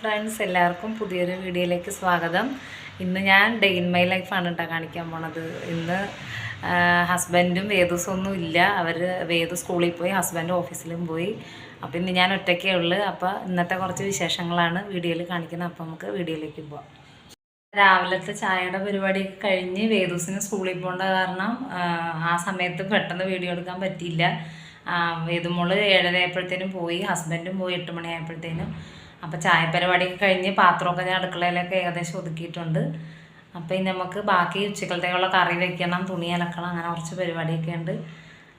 Friends എല്ലാവർക്കും പുതിയൊരു വീഡിയോയിലേക്ക് സ്വാഗതം. ഇന്ന് ഞാൻ ഡേ ഇൻ മൈ ലൈഫാണ് കേട്ടോ കാണിക്കാൻ പോണത്. ഇന്ന് ഹസ്ബൻഡും വേദസൊന്നും ഇല്ല. അവർ വേദ സ്കൂളിൽ പോയി ഹസ്ബൻഡ് ഓഫീസിലും പോയി. അപ്പോൾ ഇന്ന് ഞാൻ ഒറ്റയ്ക്കേ ഉള്ളൂ. അപ്പോൾ ഇന്നത്തെ കുറച്ച് വിശേഷങ്ങളാണ് വീഡിയോയിൽ കാണിക്കുന്നത്. അപ്പോൾ നമുക്ക് വീഡിയോയിലേക്ക് പോവാം. രാവിലത്തെ ചായയുടെ പരിപാടി കഴിഞ്ഞ് വേദൂസിന് സ്കൂളിൽ പോകേണ്ട കാരണം ആ, സമയത്ത് പെട്ടെന്ന് വീഡിയോ എടുക്കാൻ പറ്റിയില്ല. ഏതുമോൾ ഏഴര ആയപ്പോഴത്തേനും പോയി ഹസ്ബൻഡും പോയി എട്ട് മണി ആയപ്പോഴത്തേനും അപ്പോൾ ചായ പരിപാടിയൊക്കെ കഴിഞ്ഞ് പാത്രമൊക്കെ ഞാൻ അടുക്കളയിലൊക്കെ ഏകദേശം ഒതുക്കിയിട്ടുണ്ട്. അപ്പോൾ ഇനി നമുക്ക് ബാക്കി ഉച്ചക്കലത്തേക്കുള്ള കറി വെക്കണം തുണി അലക്കണം അങ്ങനെ കുറച്ച് പരിപാടിയൊക്കെ ഉണ്ട്.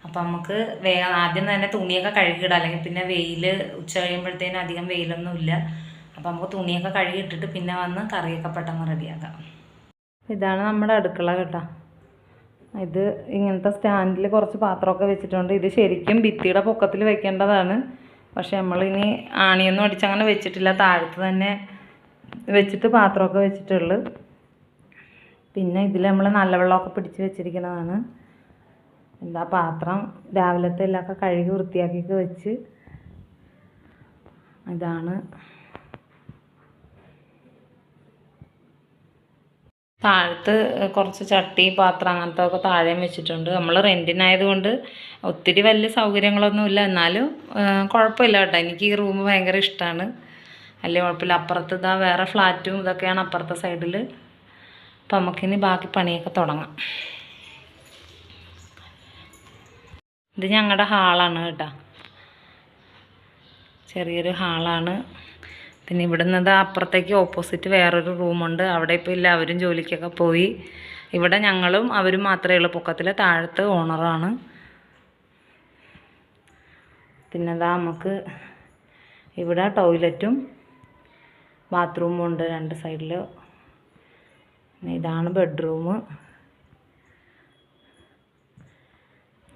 അപ്പോൾ നമുക്ക് വേഗം ആദ്യം തന്നെ തുണിയൊക്കെ കഴുകിയിടാം അല്ലെങ്കിൽ പിന്നെ വെയിൽ ഉച്ച കഴിയുമ്പോഴത്തേനും അധികം വെയിലൊന്നുമില്ല അപ്പോൾ നമുക്ക് തുണിയൊക്കെ കഴുകിയിട്ടിട്ട് പിന്നെ വന്ന് കറിയൊക്കെ പെട്ടെന്ന് റെഡിയാക്കാം. ഇതാണ് നമ്മുടെ അടുക്കള കേട്ടോ. ഇത് ഇങ്ങനത്തെ സ്റ്റാൻഡിൽ കുറച്ച് പാത്രമൊക്കെ വെച്ചിട്ടുണ്ട്. ഇത് ശരിക്കും ഭിത്തിയുടെ പൊക്കത്തിൽ വെക്കേണ്ടതാണ്. പക്ഷെ നമ്മളിനി ആണിയൊന്നും അടിച്ചങ്ങനെ വെച്ചിട്ടില്ല. താഴത്ത് തന്നെ വെച്ചിട്ട് പാത്രമൊക്കെ വെച്ചിട്ടുള്ളു. പിന്നെ ഇതിൽ നമ്മൾ നല്ല വെള്ളമൊക്കെ പിടിച്ച് വെച്ചിരിക്കുന്നതാണ്. എന്താ പാത്രം രാവിലത്തെ എല്ലാമൊക്കെ കഴുകി വൃത്തിയാക്കിയൊക്കെ വെച്ച് ഇതാണ്. താഴത്ത് കുറച്ച് ചട്ടി പാത്രം അങ്ങനത്തെ ഒക്കെ താഴെയും വെച്ചിട്ടുണ്ട്. നമ്മൾ റെന്റിനായതുകൊണ്ട് ഒത്തിരി വലിയ സൗകര്യങ്ങളൊന്നുമില്ല. എന്നാലും കുഴപ്പമില്ല കേട്ടോ. എനിക്ക് ഈ റൂം ഭയങ്കര ഇഷ്ടമാണ് വലിയ കുഴപ്പമില്ല. അപ്പുറത്ത് ഇതാ വേറെ ഫ്ലാറ്റും ഇതൊക്കെയാണ് അപ്പുറത്തെ സൈഡിൽ അപ്പം നമുക്കിനി ബാക്കി പണിയൊക്കെ തുടങ്ങാം. ഇത് ഞങ്ങളുടെ ഹാളാണ് കേട്ടോ. ചെറിയൊരു ഹാളാണ്. പിന്നെ ഇവിടുന്ന് ദാ അപ്പുറത്തേക്ക് ഓപ്പോസിറ്റ് വേറൊരു റൂമുണ്ട് അവിടെ ഇപ്പോൾ എല്ലാവരും ജോലിക്കൊക്കെ പോയി. ഇവിടെ ഞങ്ങളും അവരും മാത്രമേ ഉള്ളൂ. പൊക്കത്തിൽ താഴത്ത് ഓണറാണ് പിന്നെ ദാ നമുക്ക് ഇവിടെ ടോയ്ലറ്റും ബാത്റൂമും ഉണ്ട് രണ്ട് സൈഡിൽ ഇതാണ് ബെഡ്റൂം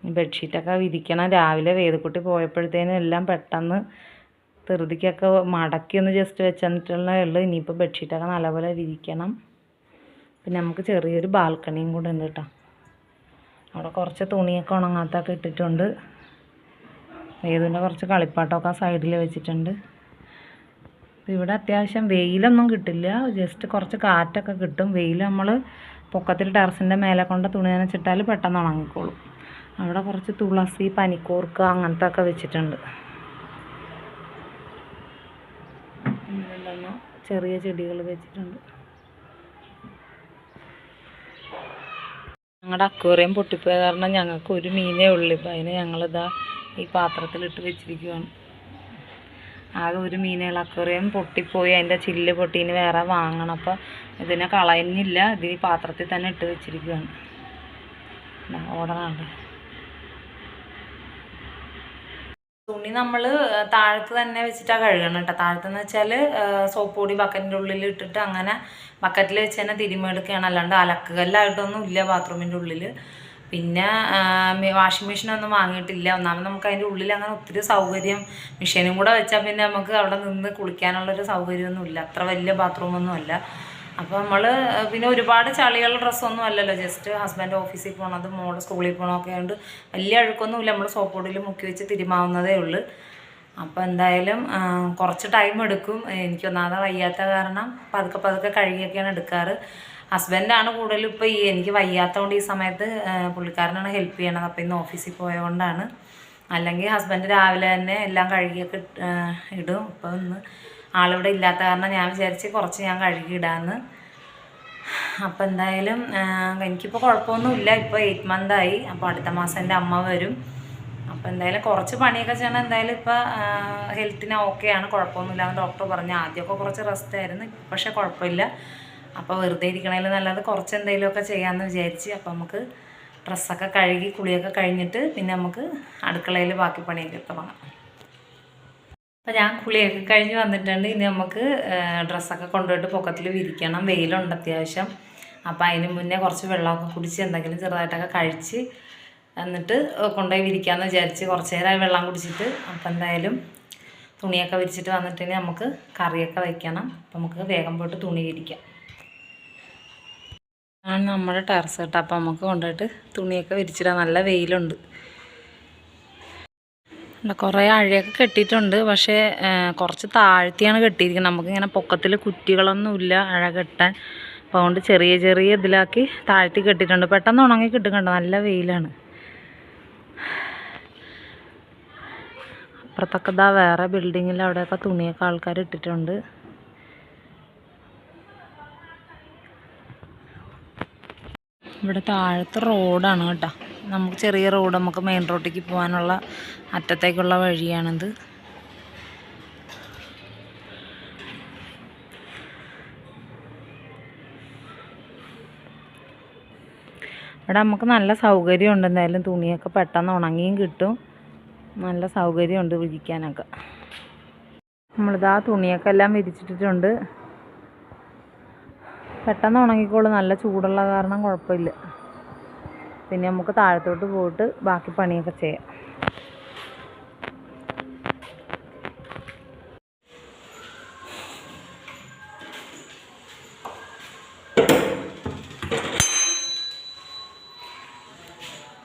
ബെഡ്ഷീറ്റൊക്കെ വിരിക്കണം. രാവിലെ വേദക്കുട്ടി പോയപ്പോഴത്തേനും എല്ലാം പെട്ടെന്ന് ധൃതിക്കൊക്കെ മടക്കി ഒന്ന് ജസ്റ്റ് വെച്ചിട്ടുള്ളേ ഉള്ളൂ ഇനിയിപ്പോൾ ബെഡ്ഷീറ്റൊക്കെ നല്ലപോലെ വിരിക്കണം. പിന്നെ നമുക്ക് ചെറിയൊരു ബാൽക്കണിയും കൂടെ ഉണ്ട് കേട്ടോ. അവിടെ കുറച്ച് തുണിയൊക്കെ ഉണങ്ങാത്തൊക്കെ ഇട്ടിട്ടുണ്ട്. ഏതിന്റെ കുറച്ച് കളിപ്പാട്ടമൊക്കെ സൈഡിൽ വെച്ചിട്ടുണ്ട്. ഇവിടെ അത്യാവശ്യം വെയിലൊന്നും കിട്ടില്ല. ജസ്റ്റ് കുറച്ച് കാറ്റൊക്കെ കിട്ടും. വെയിൽ നമ്മൾ പൊക്കത്തിൽ ടെറസിന്റെ മേലെ കൊണ്ട് തുണി നനച്ചിട്ടാൽ പെട്ടെന്ന് ഉണങ്ങിക്കോളും. അവിടെ കുറച്ച് തുളസി പനിക്കൂർക്ക അങ്ങനത്തെ ഒക്കെ വെച്ചിട്ടുണ്ട്. ചെറിയ ചെടികൾ വെച്ചിട്ടുണ്ട്. ഞങ്ങളുടെ അക്വേറിയം പൊട്ടിപ്പോയ കാരണം ഞങ്ങൾക്ക് ഒരു മീനേ ഉള്ളൂ. ഇപ്പം അതിന് ഞങ്ങളിതാ ഈ പാത്രത്തിലിട്ട് വെച്ചിരിക്കുകയാണ് ആകെ ഒരു മീനുകൾ അക്വേറിയം പൊട്ടിപ്പോയി. അതിന്റെ ചില്ല് പൊട്ടീന് വേറെ വാങ്ങണം. അപ്പോൾ ഇതിനെ കളയുന്നില്ല. ഇത് ഈ പാത്രത്തിൽ തന്നെ ഇട്ട് വെച്ചിരിക്കുകയാണ് ഓടണുണ്ട് തുണി നമ്മൾ താഴത്ത് തന്നെ വെച്ചിട്ടാണ് കഴുകണം കേട്ടോ താഴത്തെന്ന് വെച്ചാൽ സോപ്പ് പൊടി ബക്കറ്റിന്റെ ഉള്ളിൽ ഇട്ടിട്ട് അങ്ങനെ ബക്കറ്റിൽ വെച്ച് തന്നെ തിരുമെടുക്കുകയാണ് അല്ലാണ്ട് അലക്കുകല്ലായിട്ടൊന്നും ഇല്ല ബാത്റൂമിന്റെ ഉള്ളിൽ പിന്നെ വാഷിംഗ് മെഷീനൊന്നും വാങ്ങിയിട്ടില്ല. ഒന്നാമത് നമുക്ക് അതിന്റെ ഉള്ളിൽ അങ്ങനെ ഒത്തിരി സൗകര്യം മെഷീനും കൂടെ വെച്ചാൽ പിന്നെ നമുക്ക് അവിടെ നിന്ന് കുളിക്കാനുള്ളൊരു സൗകര്യമൊന്നും ഇല്ല അത്ര വലിയ ബാത്റൂമൊന്നും അല്ല അപ്പോൾ നമ്മൾ പിന്നെ ഒരുപാട് ചളികളുടെ ഡ്രസ്സൊന്നും അല്ലല്ലോ. ജസ്റ്റ് ഹസ്ബൻഡ് ഓഫീസിൽ പോകണത് മോൾ സ്കൂളിൽ പോകണമൊക്കെ ആയതുകൊണ്ട് വലിയ അഴുക്കൊന്നുമില്ല. നമ്മൾ സോപ്പ് പൊടിയിൽ മുക്കി വെച്ച് തിരുമാവുന്നതേ ഉള്ളൂ. അപ്പോൾ എന്തായാലും കുറച്ച് ടൈം എടുക്കും. എനിക്ക് ഒന്നാമത് വയ്യാത്ത കാരണം പതുക്കെ പതുക്കെ കഴുകിയൊക്കെയാണ് എടുക്കാറ്. ഹസ്ബൻഡാണ് കൂടുതലും ഇപ്പോൾ ഈ എനിക്ക് വയ്യാത്തതുകൊണ്ട് ഈ സമയത്ത് പുള്ളിക്കാരനാണ് ഹെൽപ്പ് ചെയ്യണത്. അപ്പോൾ ഇന്ന് ഓഫീസിൽ പോയതുകൊണ്ടാണ് അല്ലെങ്കിൽ ഹസ്ബൻഡ് രാവിലെ തന്നെ എല്ലാം കഴുകിയൊക്കെ ഇടും. അപ്പോൾ ഇന്ന് ആളിവിടെ ഇല്ലാത്ത കാരണം ഞാൻ വിചാരിച്ച് കുറച്ച് ഞാൻ കഴുകിയിടാമെന്ന് അപ്പോൾ എന്തായാലും എനിക്കിപ്പോൾ കുഴപ്പമൊന്നുമില്ല. ഇപ്പോൾ എയ്റ്റ് ആയി. അപ്പോൾ അടുത്ത മാസം എന്റെ അമ്മ വരും. അപ്പോൾ എന്തായാലും കുറച്ച് പണിയൊക്കെ ചെയ്യണം. എന്തായാലും ഇപ്പോൾ ഹെൽത്തിന് ഓക്കെയാണ് കുഴപ്പമൊന്നുമില്ല എന്ന് ഡോക്ടർ പറഞ്ഞു. ആദ്യമൊക്കെ കുറച്ച് റെസ്റ്റ് ആയിരുന്നു. പക്ഷേ കുഴപ്പമില്ല. അപ്പോൾ വെറുതെ ഇരിക്കണേലും നല്ലത് കുറച്ച് എന്തെങ്കിലുമൊക്കെ ചെയ്യാമെന്ന് വിചാരിച്ച് അപ്പോൾ നമുക്ക് ഡ്രസ്സൊക്കെ കഴുകി കുളിയൊക്കെ കഴിഞ്ഞിട്ട് പിന്നെ നമുക്ക് അടുക്കളയിൽ ബാക്കി പണിയൊക്കെ തുടങ്ങാം. അപ്പോൾ ഞാൻ കുളിയൊക്കെ കഴിഞ്ഞ് വന്നിട്ടുണ്ട്. ഇനി നമുക്ക് ഡ്രസ്സൊക്കെ കൊണ്ടുപോയിട്ട് പൊക്കത്തിൽ വിരിക്കണം. വെയിലുണ്ട് അത്യാവശ്യം. അപ്പോൾ അതിന് മുന്നേ കുറച്ച് വെള്ളമൊക്കെ കുടിച്ച് എന്തെങ്കിലും ചെറുതായിട്ടൊക്കെ കഴിച്ച് എന്നിട്ട് കൊണ്ടുപോയി വിരിക്കാമെന്ന് വിചാരിച്ച് കുറച്ച് നേരമായി വെള്ളം കുടിച്ചിട്ട് അപ്പോൾ എന്തായാലും തുണിയൊക്കെ വിരിച്ചിട്ട് വന്നിട്ട് നമുക്ക് കറിയൊക്കെ വയ്ക്കണം അപ്പോൾ നമുക്ക് വേഗം പോയിട്ട് തുണി വിരിക്കാം. ആണ് നമ്മുടെ ടെറസ് കേട്ടോ. അപ്പോൾ നമുക്ക് കൊണ്ടുപോയിട്ട് തുണിയൊക്കെ വിരിച്ചിടാം. നല്ല വെയിലുണ്ട്. കുറേ അഴയൊക്കെ കെട്ടിയിട്ടുണ്ട്. പക്ഷേ കുറച്ച് താഴ്ത്തിയാണ് കെട്ടിയിരിക്കുന്നത്. നമുക്കിങ്ങനെ പൊക്കത്തിൽ കുറ്റികളൊന്നുമില്ല അഴ കെട്ടാൻ. അപ്പോൾ അതുകൊണ്ട് ചെറിയ ചെറിയ ഇതിലാക്കി താഴ്ത്തി കെട്ടിയിട്ടുണ്ട്. പെട്ടെന്ന് ഉണങ്ങി കിട്ടും കണ്ടോ? നല്ല വെയിലാണ്. അപ്പുറത്തൊക്കെ ഇതാ വേറെ ബിൽഡിങ്ങിൽ അവിടെയൊക്കെ തുണിയൊക്കെ ആൾക്കാർ ഇട്ടിട്ടുണ്ട്. ഇവിടെ താഴത്തെ റോഡാണ് കേട്ടോ. നമുക്ക് ചെറിയ റോഡ് നമുക്ക് മെയിൻ റോഡിലേക്ക് പോകാനുള്ള അറ്റത്തേക്കുള്ള വഴിയാണിത്. ഇവിടെ നമുക്ക് നല്ല സൗകര്യമുണ്ട്. എന്തായാലും തുണിയൊക്കെ പെട്ടെന്ന് ഉണങ്ങിയും കിട്ടും. നല്ല സൗകര്യമുണ്ട് വിരിക്കാനൊക്കെ. നമ്മളിതാ തുണിയൊക്കെ എല്ലാം വിരിച്ചിട്ടിട്ടുണ്ട്. പെട്ടെന്ന് ഉണങ്ങിക്കോളും. നല്ല ചൂടുള്ള കാരണം കുഴപ്പമില്ല. പിന്നെ നമുക്ക് താഴത്തോട്ട് പോയിട്ട് ബാക്കി പണിയൊക്കെ ചെയ്യാം.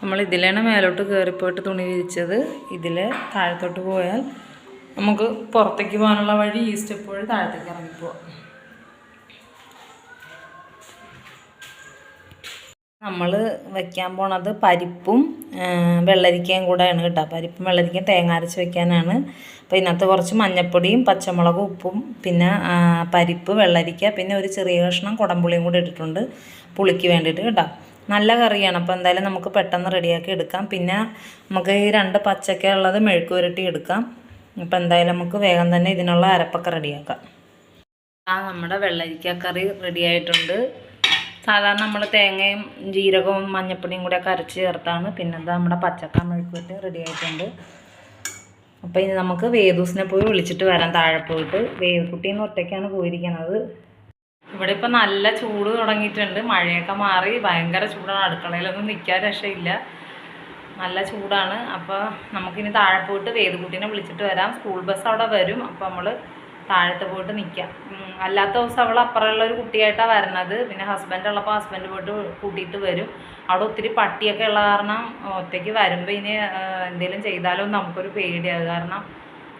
നമ്മൾ ഇതിലാണ് മേലോട്ട് കയറിപ്പോയിട്ട് തുണി വിരിച്ചത്. ഇതിൽ താഴത്തോട്ട് പോയാൽ നമുക്ക് പുറത്തേക്ക് പോകാനുള്ള വഴി ഈ സ്റ്റെപ്പ് വഴി താഴത്തേക്ക് ഇറങ്ങിപ്പോവാം നമ്മൾ വെക്കാൻ പോണത് പരിപ്പും വെള്ളരിക്കയും കൂടെയാണ് കേട്ടോ. പരിപ്പും വെള്ളരിക്കയും തേങ്ങ അരച്ച് വെക്കാനാണ്. അപ്പോൾ ഇതിനകത്ത് കുറച്ച് മഞ്ഞൾപ്പൊടിയും പച്ചമുളകും ഉപ്പും പിന്നെ പരിപ്പ് വെള്ളരിക്ക പിന്നെ ഒരു ചെറിയ കഷ്ണം കുടംപുളിയും കൂടി ഇട്ടിട്ടുണ്ട് പുളിക്ക് വേണ്ടിയിട്ട് കേട്ടോ. നല്ല കറിയാണ്. അപ്പോൾ എന്തായാലും നമുക്ക് പെട്ടെന്ന് റെഡിയാക്കി എടുക്കാം. പിന്നെ നമുക്ക് ഈ രണ്ട് പച്ചക്ക ഉള്ളത് മെഴുക്ക് പുരട്ടി എടുക്കാം. അപ്പോൾ എന്തായാലും നമുക്ക് വേഗം തന്നെ ഇതിനുള്ള അരപ്പൊക്കെ റെഡിയാക്കാം. ആ നമ്മുടെ വെള്ളരിക്ക കറി റെഡി ആയിട്ടുണ്ട് സാധാരണ നമ്മൾ തേങ്ങയും ജീരകവും മഞ്ഞപ്പൊടിയും കൂടെ ഒക്കെ അരച്ച് ചേർത്താണ്. പിന്നെന്താ നമ്മുടെ പച്ചക്ക മെഴുക്കുവരട്ടി റെഡി ആയിട്ടുണ്ട്. അപ്പോൾ ഇനി നമുക്ക് വേദൂസിനെ പോയി വിളിച്ചിട്ട് വരാം താഴെ പോയിട്ട്. വേദക്കുട്ടീന്ന് ഒറ്റയ്ക്കാണ് പോയിരിക്കുന്നത് ഇവിടെ ഇപ്പം നല്ല ചൂട് തുടങ്ങിയിട്ടുണ്ട്. മഴയൊക്കെ മാറി. ഭയങ്കര ചൂടാണ്. അടുക്കളയിലൊന്നും നിൽക്കാൻ രക്ഷയില്ല. നല്ല ചൂടാണ്. അപ്പോൾ നമുക്കിനി താഴെ പോയിട്ട് വേദക്കുട്ടീനെ വിളിച്ചിട്ട് വരാം. സ്കൂൾ ബസ് അവിടെ വരും. അപ്പോൾ നമ്മൾ താഴത്ത് പോയിട്ട് നിൽക്കാം അല്ലാത്ത ദിവസം അവൾ അപ്പുറമുള്ള ഒരു കുട്ടിയായിട്ടാണ് വരണത്. പിന്നെ ഹസ്ബൻഡ് ഉള്ളപ്പോൾ ഹസ്ബൻഡ് പോയിട്ട് കൂട്ടിയിട്ട് വരും. അവിടെ ഒത്തിരി പട്ടിയൊക്കെ ഉള്ള കാരണം ഒറ്റയ്ക്ക് വരുമ്പോൾ ഇനി എന്തെങ്കിലും ചെയ്താലും നമുക്കൊരു പേടിയാണ് കാരണം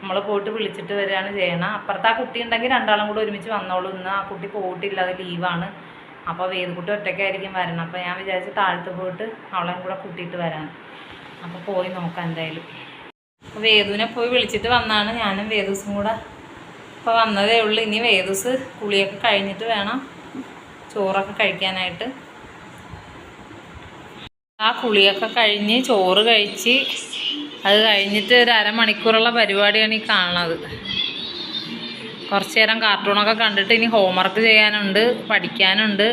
നമ്മൾ പോയിട്ട് വിളിച്ചിട്ട് വരികയാണ് ചെയ്യണം. അപ്പുറത്ത് ആ കുട്ടി ഉണ്ടെങ്കിൽ രണ്ടാളും കൂടെ ഒരുമിച്ച് വന്നോളൂ. ഇന്ന് ആ കുട്ടി പോയിട്ടില്ല അത് ലീവാണ് അപ്പോൾ വേദക്കുട്ടി ഒറ്റയ്ക്കായിരിക്കും വരണം. അപ്പോൾ ഞാൻ വിചാരിച്ച് താഴത്ത് പോയിട്ട് അവളെയും കൂടെ കൂട്ടിയിട്ട് വരാൻ അപ്പോൾ പോയി നോക്കാം എന്തായാലും. അപ്പോൾ വേദുവിനെ പോയി വിളിച്ചിട്ട് വന്നാണ് ഞാനും വേദൂസും കൂടെ ഇപ്പോൾ വന്നതേ ഉള്ളൂ. ഇനി വേദസ് കുളിയൊക്കെ കഴിഞ്ഞിട്ട് വേണം ചോറൊക്കെ കഴിക്കാനായിട്ട്. ആ കുളിയൊക്കെ കഴിഞ്ഞ് ചോറ് കഴിച്ച് അത് കഴിഞ്ഞിട്ട് ഒരു അരമണിക്കൂറുള്ള പരിപാടിയാണ് ഈ കാണുന്നത്. കുറച്ച് നേരം കാർട്ടൂണൊക്കെ കണ്ടിട്ട് ഇനി ഹോംവർക്ക് ചെയ്യാനുണ്ട് പഠിക്കാനുണ്ട്.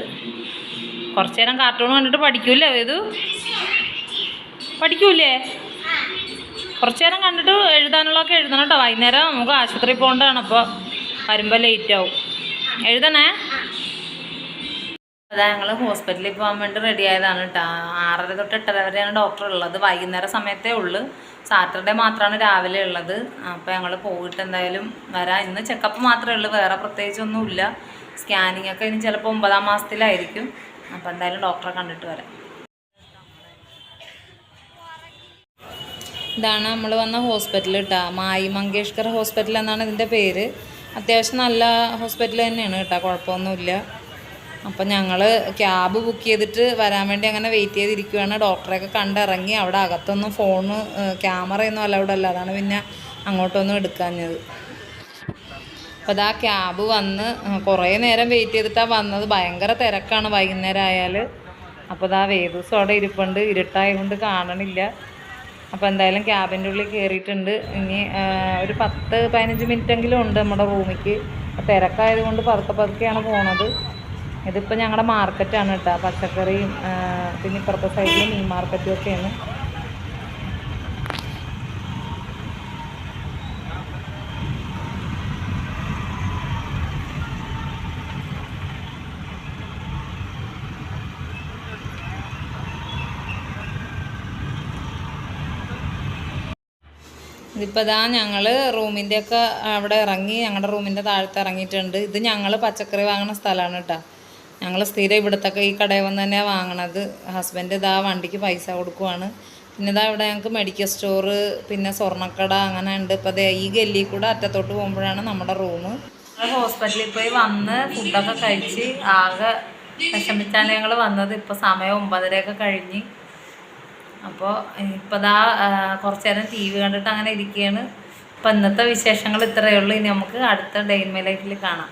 കുറച്ച് നേരം കാർട്ടൂൺ കണ്ടിട്ട് പഠിക്കൂലേ ഇത്? പഠിക്കൂലേ കുറച്ച് നേരം കണ്ടിട്ട് എഴുതാനുള്ളതൊക്കെ എഴുതണം കേട്ടോ. വൈകുന്നേരം നമുക്ക് ആശുപത്രിയിൽ പോകേണ്ടതാണ്. അപ്പോൾ വരുമ്പോൾ ലേറ്റ് ആവും. എഴുതണേ? അതാ ഞങ്ങൾ ഹോസ്പിറ്റലിൽ പോകാൻ വേണ്ടി റെഡി ആയതാണ് കേട്ടോ. ആറര തൊട്ട് എട്ടര വരെയാണ് ഡോക്ടർ ഉള്ളത്. വൈകുന്നേരം സമയത്തേ ഉള്ളൂ. സാറ്റർഡേ മാത്രമാണ് രാവിലെ ഉള്ളത്. അപ്പോൾ ഞങ്ങൾ പോയിട്ട് എന്തായാലും വരാം. ഇന്ന് ചെക്കപ്പ് മാത്രമേ ഉള്ളൂ. വേറെ പ്രത്യേകിച്ചൊന്നുമില്ല സ്കാനിങ് ഒക്കെ ഇനി ചിലപ്പോൾ ഒമ്പതാം മാസത്തിലായിരിക്കും. അപ്പോൾ എന്തായാലും ഡോക്ടറെ കണ്ടിട്ട് വരാം. ഇതാണ് നമ്മൾ വന്ന ഹോസ്പിറ്റൽ കേട്ടോ മായി മങ്കേഷ്കർ ഹോസ്പിറ്റൽ എന്നാണ് ഇതിന്റെ പേര്. അത്യാവശ്യം നല്ല ഹോസ്പിറ്റൽ തന്നെയാണ് കേട്ടോ കുഴപ്പമൊന്നുമില്ല. അപ്പം ഞങ്ങൾ ക്യാബ് ബുക്ക് ചെയ്തിട്ട് വരാൻ വേണ്ടി അങ്ങനെ വെയിറ്റ് ചെയ്തിരിക്കുകയാണ് ഡോക്ടറെയൊക്കെ കണ്ടിറങ്ങി അവിടെ അകത്തൊന്നും ഫോണ് ക്യാമറയൊന്നും അലൗഡ് അല്ല. അതാണ് പിന്നെ അങ്ങോട്ടൊന്നും എടുക്കാഞ്ഞത്. അപ്പോൾ അതാ ക്യാബ് വന്ന് കുറേ നേരം വെയിറ്റ് ചെയ്തിട്ടാണ് വന്നത്. ഭയങ്കര തിരക്കാണ് വൈകുന്നേരം ആയാൽ അപ്പോൾ ഇതാ വേദൂസം അവിടെ ഇരിപ്പുണ്ട്. ഇരുട്ടായതുകൊണ്ട് കാണണില്ല. അപ്പോൾ എന്തായാലും ക്യാബിന്റെ ഉള്ളിൽ കയറിയിട്ടുണ്ട് ഇനി ഒരു പത്ത് പതിനഞ്ച് മിനിറ്റെങ്കിലും ഉണ്ട് നമ്മുടെ റൂമിലേക്ക് തിരക്കായതുകൊണ്ട് പതുക്കെ പതുക്കെയാണ് പോണത്. ഇതിപ്പോൾ ഞങ്ങളുടെ മാർക്കറ്റാണ് കേട്ടോ പച്ചക്കറിയും പിന്നെ ഇപ്പുറത്തെ സൈഡിൽ മീൻ മാർക്കറ്റും ഒക്കെയാണ് ഇതിപ്പോൾ ഇതാ ഞങ്ങൾ റൂമിന്റെ ഒക്കെ അവിടെ ഇറങ്ങി ഞങ്ങളുടെ റൂമിന്റെ താഴത്ത് ഇറങ്ങിയിട്ടുണ്ട്. ഇത് ഞങ്ങൾ പച്ചക്കറി വാങ്ങുന്ന സ്ഥലമാണ് കേട്ടോ ഞങ്ങൾ സ്ഥിരം ഇവിടുത്തെ ഈ കടയിൽ വന്ന് തന്നെയാണ് വാങ്ങണത്. ഹസ്ബൻഡ് ഇതാ വണ്ടിക്ക് പൈസ കൊടുക്കുവാണ്. പിന്നെ ഇതാ ഇവിടെ ഞങ്ങൾക്ക് മെഡിക്കൽ സ്റ്റോറ് പിന്നെ സ്വർണക്കട അങ്ങനെ ഉണ്ട്. ഇപ്പോൾ ഈ ഗല്ലി കൂടെ അറ്റത്തോട്ട് പോകുമ്പോഴാണ് നമ്മുടെ റൂം ഹോസ്പിറ്റലിൽ പോയി വന്ന് ഫുഡൊക്കെ കഴിച്ച് ആകെ വിഷമിച്ചാണ് ഞങ്ങൾ വന്നത്. ഇപ്പോൾ സമയം ഒമ്പതരയൊക്കെ കഴിഞ്ഞ്. അപ്പോൾ ഇപ്പോൾ ദാ കുറച്ച് നേരം ടി വി കണ്ടിട്ട് അങ്ങനെ ഇരിക്കുകയാണ് അപ്പോൾ ഇന്നത്തെ വിശേഷങ്ങൾ ഇത്രയേ ഉള്ളൂ. ഇനി നമുക്ക് അടുത്ത ഡെയിൻ മൈ ലൈഫിൽ കാണാം.